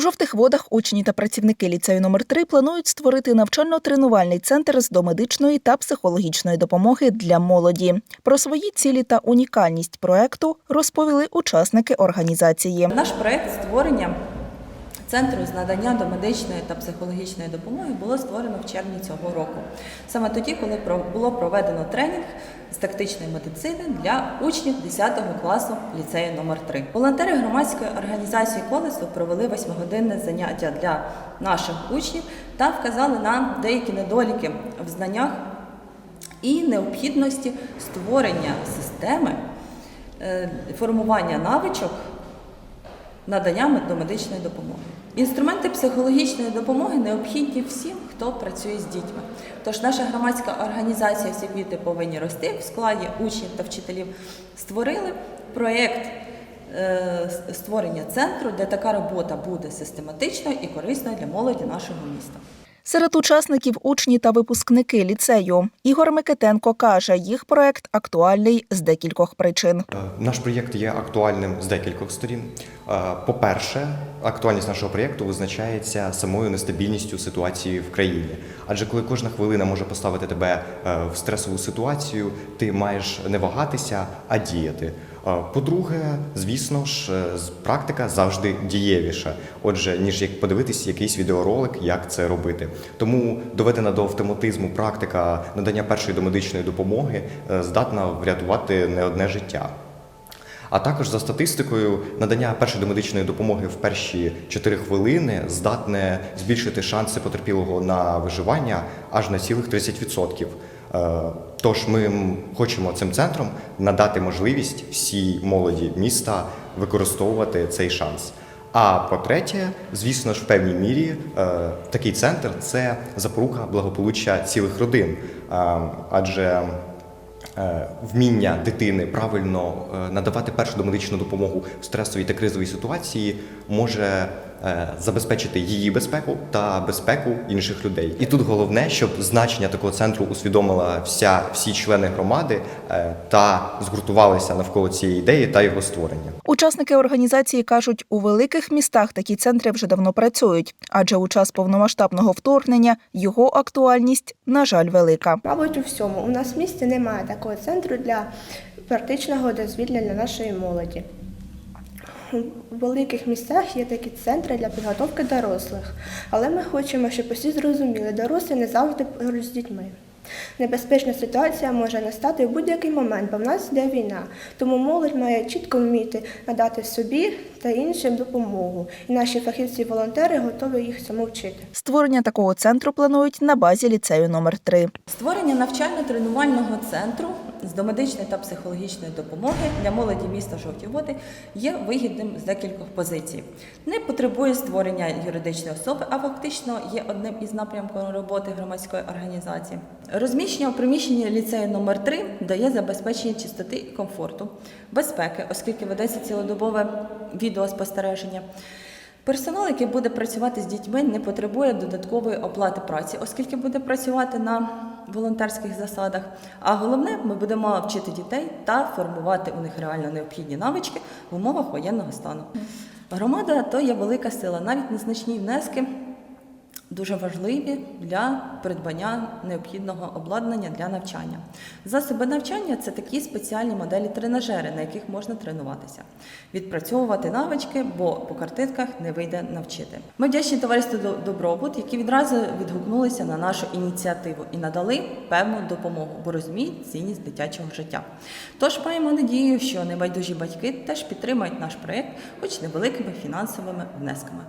Жовтих водах учні та працівники ліцею номер 3 планують створити навчально-тренувальний центр з домедичної та психологічної допомоги для молоді. Про свої цілі та унікальність проекту розповіли учасники організації. Наш проект створення центру з надання домедичної та психологічної допомоги було створено в червні цього року. Саме тоді, коли було проведено тренінг з тактичної медицини для учнів 10 класу ліцею номер 3 Волонтери громадської організації колесо провели восьмигодинне заняття для наших учнів та вказали нам деякі недоліки в знаннях і необхідності створення системи е, формування навичок надання домедичної допомоги. Інструменти психологічної допомоги необхідні всім, хто працює з дітьми. Тож наша громадська організація «Всі квіти повинні рости в складі учнів та вчителів створили проєкт е, створення центру, де така робота буде систематичною і корисною для молоді нашого міста. Серед учасників учні та випускники ліцею. Ігор Микитенко каже, їх проект актуальний з декількох причин. Е, Наш проєкт є актуальним з декількох сторін. Е, По-перше, актуальність нашого проєкту визначається самою нестабільністю ситуації в країні. Адже коли кожна хвилина може поставити тебе е, в стресову ситуацію, ти маєш не вагатися, а діяти. По-друге, звісно ж, е, практика завжди дієвіша, отже, ніж як подивитись якийсь відеоролик, як це робити. Тому доведена до автоматизму практика надання першої домедичної допомоги е, здатна врятувати не одне життя. А також за статистикою, надання першої домедичної допомоги в перші 4 хвилини здатне збільшити шанси потерпілого на виживання аж на цілих 30%. Тож ми хочемо цим центром надати можливість всій молоді міста використовувати цей шанс. А по-третє, звісно ж, в певній мірі е, такий центр це запорука благополуччя цілих родин, Е, адже е, вміння дитини правильно надавати першу домедичну допомогу в стресовій та кризовій ситуації може забезпечити її безпеку та безпеку інших людей. І тут головне, щоб значення такого центру усвідомила вся всі члени громади е, та згуртувалися навколо цієї ідеї та його створення. Учасники організації кажуть, у великих містах такі центри вже давно працюють, адже у час повномасштабного вторгнення його актуальність, на жаль, велика. Мабуть, у всьому. У нас в місті немає такого центру для практичного дозвілля для нашої молоді. У великих містах є такі центри для підготовки дорослих, але ми хочемо, щоб усі зрозуміли, дорослі не завжди поруч з дітьми. Небезпечна ситуація може настати в будь-який момент, бо в нас йде війна. Тому молодь має чітко вміти надати собі та іншим допомогу. І наші фахівці-волонтери готові їх цьому вчити. Створення такого центру планують на базі ліцею номер 3 Створення навчально-тренувального центру з домедичної та психологічної допомоги для молоді міста Жовті Води є вигідним з декількох позицій. Не потребує створення юридичної особи, а фактично є одним із напрямків роботи громадської організації. Розміщення у приміщенні ліцею номер 3 дає забезпечення чистоти і комфорту, безпеки, оскільки ведеться цілодобове відеоспостереження. Персонал, який буде працювати з дітьми, не потребує додаткової оплати праці, оскільки буде працювати на волонтерських засадах. А головне, ми будемо вчити дітей та формувати у них реально необхідні навички в умовах воєнного стану. Громада то є велика сила, навіть незначні внески дуже важливі для придбання необхідного обладнання для навчання. Засоби навчання це такі спеціальні моделі тренажери, на яких можна тренуватися, відпрацьовувати навички, бо по картинках не вийде навчити. Ми вдячні товариству «До- Добробут, які відразу відгукнулися на нашу ініціативу і надали певну допомогу, бо розуміють цінність дитячого життя. Тож маємо надію, що небайдужі батьки теж підтримають наш проєкт, хоч невеликими фінансовими внесками.